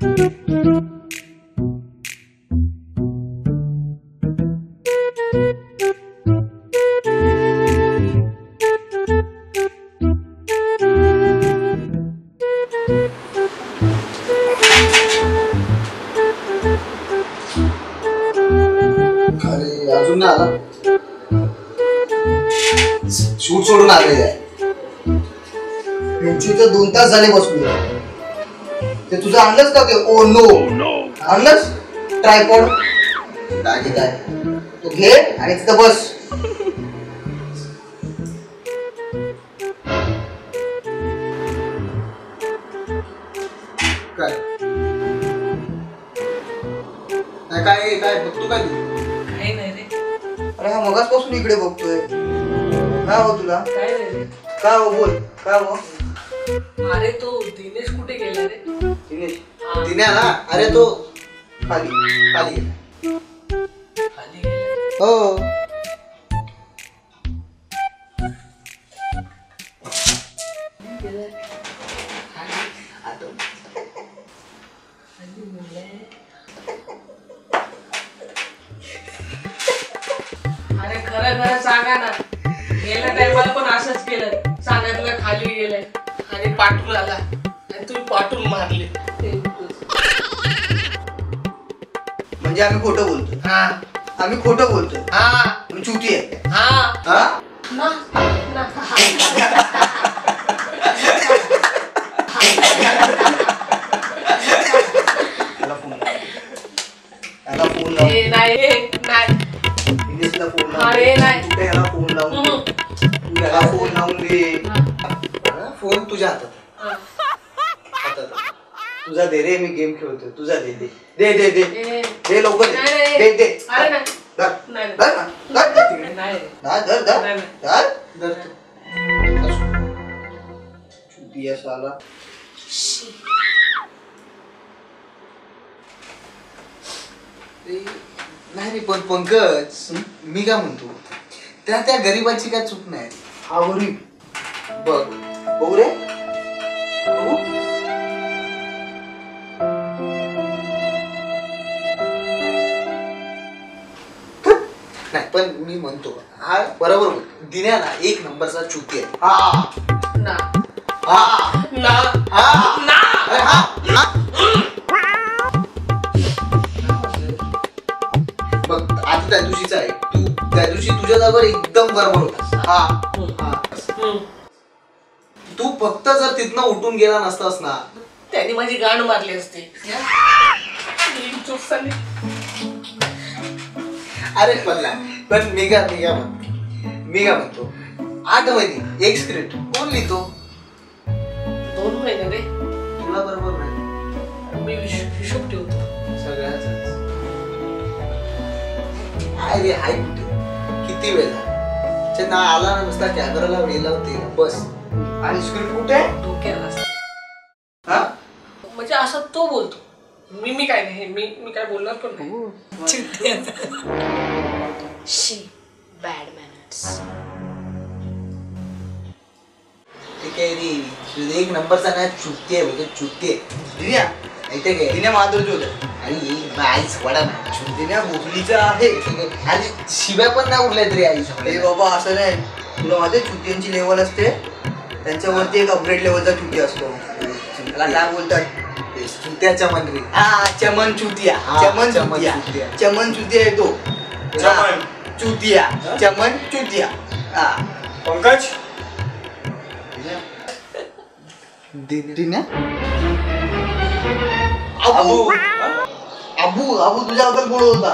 अरे शूट सोडून आले यांची तर दोन तास झाले बसलो ते तुझं आणलंच का ते? ओ नो आणलंच ट्रायपॉड काय आहे तू घे आणि तिथं बस. काय? नाही, काय काय बघतो काय तू? काही नाही रे. अरे हा मगाचपासून इकडे बघतोय. काय हो तुला? काय नाही रे? काय हो बोल काय हो? अरे तो दिनेश कुठे गेला रे? दिनेश? हा, तिने ना? अरे तो खाली खाली. गेला खाली गेला. हो. आणि तुम्ही पाठून मारले. म्हणजे आम्ही खोटं बोलतोय. हा. आम्ही खोटं बोलतोय. हा. आम्ही चुती आहे. हा. हा? ना ना. त्याला फोन लाव. त्याला फोन लाव. ए, नाही ए, नाही. दिनेशला फोन लाव. अरे तुझा दे रे मी गेम खेळतोय. तुझा दे दे. दे दे दे. दे लवकर नाही, दे. दे. दे. धर. धर. धर, धर. धर, धर. चुतिया साला नाही. रे पण पंकज मी काय म्हणतो? त्या त्या गरीबाची काय चूक नाही? हा गरीब बघ. बघू रे. नाही पण मी म्हणतो हा बरोबर बोल. दिन्या ना एक नंबरचा चुकी आहे हा ना. हा ना. हा ना. अरे हा हा. बघ आता त्या दिवशीचा आहे तू त्या दिवशी तुझ्या जागेवर एकदम बरोबर होतास हा हा. तू फक्त जर तिथनं उठून गेला नसतास ना त्यांनी माझी गाण मारली असते चूक झाली. अरे पल्ला पण मी का मी का म्हणतो. मी का म्हणतो. आठ महिने एक स्क्रिप्ट कोण लिहितो? दोन महिने रे. तुला बरोबर नाही. मी हिश- हिशोब ठेवतो. सगळ्याच काय रे हाय किती वेळ? ना आला ना नुसता कॅमेराला वेळ लावते बस. आणि स्क्रिप्ट कुठे? आहे? डोक्याला असते. हा म्हणजे असं तो बोलतो मी मी मी काय बोलणार पण नाही. She bad manners. ठीक आहे रे तुझं एक नंबरचा ना चुकते आहे म्हणजे चुकते दिन्या. माहितीये काय? दिन्या माधुरची होत. अरे ये बाईच वडा नाही. दिन्या भोसलीचा आहे. अरे शिव्या पण नाही उरल्यात रे आई ए सगळे बाबा असं नाही. तुला माहिती चुतीयांची लेवल असते. त्यांच्यावरती एक अपग्रेड लेवलचा चुती असतो. त्याला काय बोलतात त्याच्या मंत्री हा चमन चुतिया हा, चमन चमन चुतिया चुतिया. चमन चुतिया आहे तो चमन. चुतिया चमन चुतिया हा. पंकज? दिन्या. अबू. अबू. अबू तुझ्याबद्दल बोलत होता.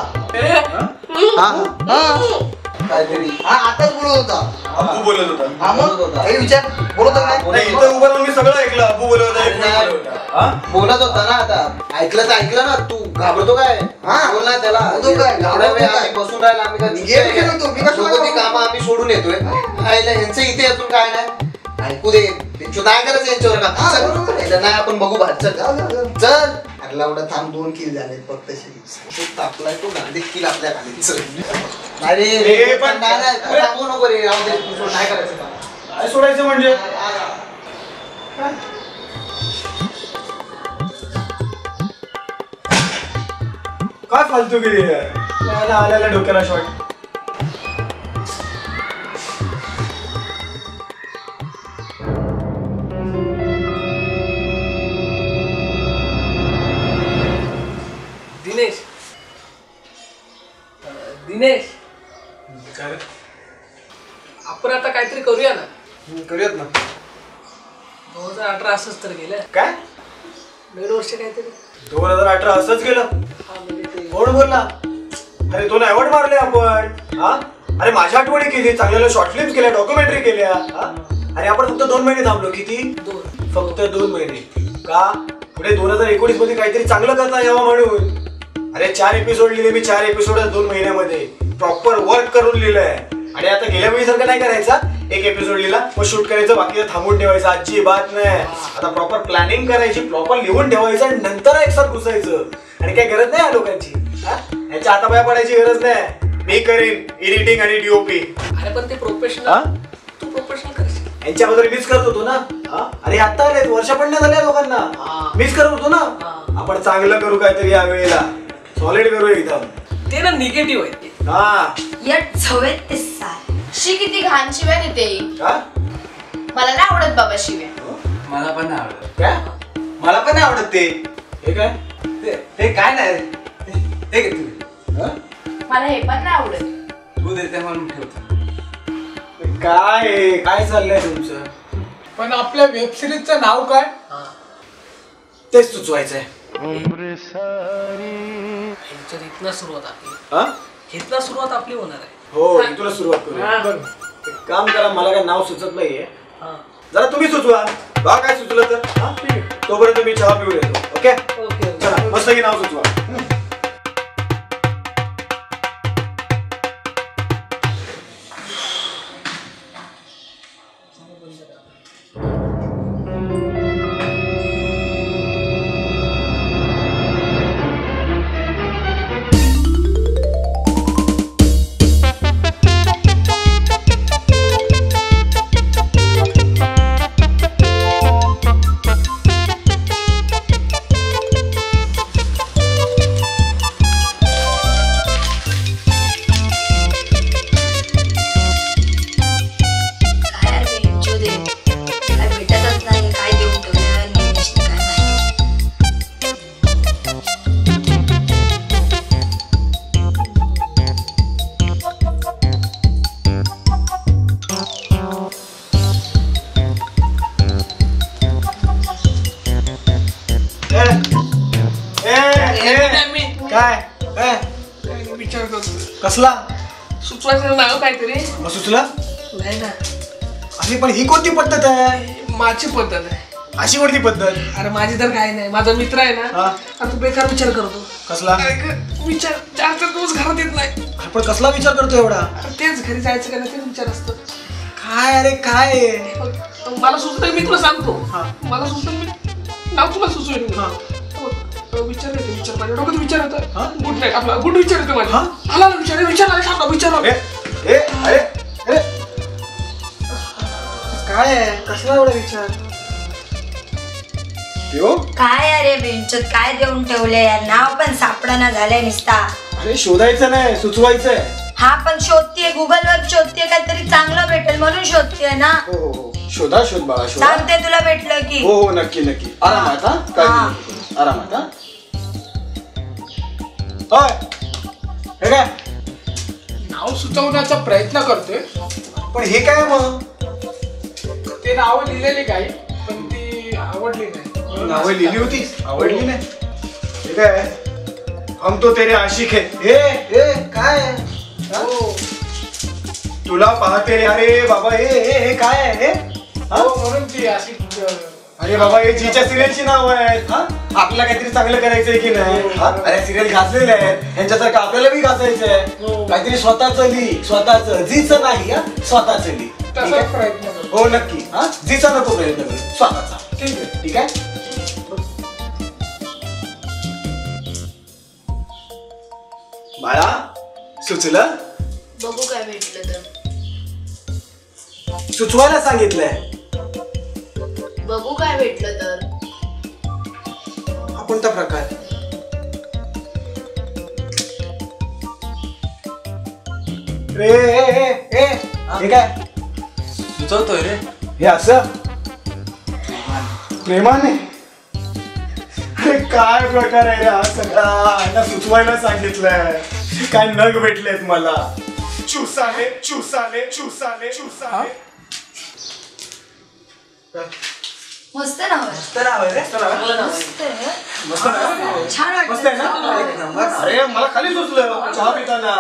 हा. हा. काहीतरी हा आताच बोलत होता अब्बू बोलत होता हा बोलत मग होता. हे विचार बोलत होता काय नाही इथं उभं राहून मी सगळं ऐकलं अब्बू बोलत होता. बोलत होता हा? बोलत होता ना आता ऐकलं तर ऐकलं ना तू घाबरतो काय हा. बोल ना त्याला घाबरतो काय? एवढा वेळ? आम्ही बसून राहिला आम्ही काय गेम खेळतो, काय? मी कशाला? कामं आम्ही सोडून येतोय आईला ह्यांचं इथे असून काय नाही ऐकू दे त्यांचं नाही करायचं यांच्यावर का हा, बरोबर आहे. चल, नाही आपण बघू बाहेर. चल अरे एवढा थांब दोन किल झाले फक्त तो तापलाय तो गाडीत किल आपल्या गाडीत चल. नाही रे ए, रे पण- नाही नाही तू थांबू नको रे राहू दे नाही करायचं. काय सोडायचं म्हणजे? काय फालतू गेली आल्या आल्याला डोक्याला शॉट करूयात ना. दोन हजार अठरा असंच तर गेलं. काय? दीड वर्ष काहीतरी. दोन हजार अठरा असंच गेलं? हा म्हणजे ते कोण बोलला? अरे दोन अवॉर्ड मारले आपण. हा? अरे माझ्या आठवणी केली चांगल्या शॉर्ट फिल्म केल्या डॉक्युमेंटरी केल्या. हा? आणि आपण फक्त दोन महिने थांबलो. किती? दोन. फक्त दोन महिने. का? पुढे दोन हजार एकोणीसमध्ये काहीतरी चांगलं करता यावं म्हणून. अरे चार एपिसोड लिहिले मी चार एपिसोड दोन महिन्यामध्ये. प्रॉपर वर्क करून लिहिलंय. आणि आता गेल्या वेळी सारखं नाही करायचा? एक एपिसोड लिहिला. मग शूट करायचं बाकी थांबून ठेवायचं. आजची बात नाही. आता प्रॉपर प्लॅनिंग करायची प्रॉपर लिहून ठेवायचं आणि नंतर एकसाथ घुसायचं. आणि काही गरज नाही या लोकांची. हा? यांच्या हातापाया पडायची गरज नाही. मी करेन एडिटिंग आणि डीओपी अरे पण ते? प्रोफेशनल तू प्रोफेशनल करशील यांच्याबद्दल मिस करत होतो ना? हा? अरे आता आले वर्ष पण नाही झाले लोकांना. मिस करत होतो ना. आपण चांगलं करू काहीतरी या वेळेला. सॉलिड करू एकदम. ते ना निगेटिव्ह आहे ते. हा. या चव्वेतीस साल शी किती घाण शिव्या देते. मला नाही आवडत बाबा शिव्या. मला पण नाही आवडत. काय? मला पण नाही आवडत ते. हे काय? ते- ते काय नाही? रे. हे घे तू. हा? मला हे पण नाही आवडत. तू देते म्हणून ठेवतो. हे काय? आहे? काय चाललंय तुमचं? पण आपल्या वेब सिरीजचं नाव काय? तेच सुचवायचंय. ह्याच्यात इथनं सुरुवात आपली. हा? इथनं सुरुवात आपली होणार आहे. हो इथूनच सुरुवात करूया. बरं. एक काम करा मला काय नाव सुचत नाहीये. जरा तुम्ही सुचवा बा काय सुचलं तर हा? तोपर्यंत मी चहा पिऊन येतो ओके ओके चला मस्त की नाव सुचवा कसला? सुचवायचं नाव काहीतरी? मग सुचला? नाही ना. अरे पण ही कोणती पद्धत आहे? माझी पद्धत आहे. अशी कोणती पद्धत? अरे माझी तर काही नाही. माझा मित्र आहे ना हा. आता बेकार विचार करतो. कसला? अरे विचार चार चार दिवस घरात येत नाही. अरे पण कसला विचार करतो एवढा? अरे तेच घरी जायचं का नाही तेच विचार असतो. काय अरे काय? आहे? मला सुचतं मी तुला सांगतो. हा. मला सुचतं मी नाव तुला. हा. बघ, विचार येतो विचार माझ्या डोक्यात विचार हा? येतो गुड नाईट आपला गुड विचार येतो माझ्या. हा? आला ना विचार विचार आला विचार ए, आला. ए, अरे, अरे. काय आहे? कसला एवढा विचार? यो. काय अरे बेंचत काय देऊन ठेवले यार नाव पण सापडना झालंय निसता. अरे शोधायचं नाही सुचवायचंय. हा पण शोधतीये गुगल वर शोधतीये काहीतरी चांगलं भेटेल म्हणून शोधतीये ना. हो हो हो. शोधा शोध बाळा शोधा. सांगते तुला भेटलं की. हो हो नक्की नक्की. आरामात हा? काळजी. नको करू. आरामात हा? होय हे काय? नाव सुचवण्याचा प्रयत्न करतोय. पण हे काय मग? ते नावं लिहिलेली काही पण ती आवडली नाही. नावं लिहिली होती आवडली नाही? हे काय? हम तो तेरे आशिक है. ए ए काय? हा? हो. तुला पाहते रे अरे बाबा हे हे हे काय आहे हे? हा? हो, म्हणून ती अशी अं, अरे बाबा हे जीच्या सिरियलची नाव आहेत हा? आपल्याला काहीतरी चांगलं करायचंय की नाही? हा? अरे सिरियल गाजलेले आहेत. यांच्यासारखं आपल्याला बी गाजायचंय हो. काहीतरी स्वतःच लिही स्वतःच. जीच नाही हा? स्वतःच लिही ठीक तसाच आहे? प्रयत्न करतो. हो नक्की. हा? जीचा नको प्रयत्न करू. स्वतःचा. ठीक आहे. ठीक आहे? बाळा सुचलं? बघू काय भेटलं तर. सुचवायला सांगितलंय. बघू काय भेटलं तर. हा कोणता प्रकार. रे ए, ए, ए, हे काय? सुचवतोय रे. हे असं? प्रेमाने? अरे काय प्रकार आहे रे हा सगळा? ना सुचवायला सांगितलंय. काय नग भेटलेत मला. चुसाले चुसाले चुसाले चुसाले. मस्त नाव आहे रे. मस्त आहे. मस्त ना? छान मस्त आहे ना? अरे मला खाली सुचलं. चहा पिताना.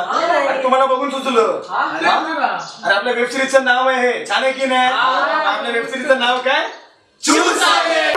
आणि तुम्हाला बघून सुचलं. अरे आपल्या वेब सिरीजचं नाव आहे हे. छान आहे की नाही आपल्या वेब सिरीजचं नाव काय? चुसाले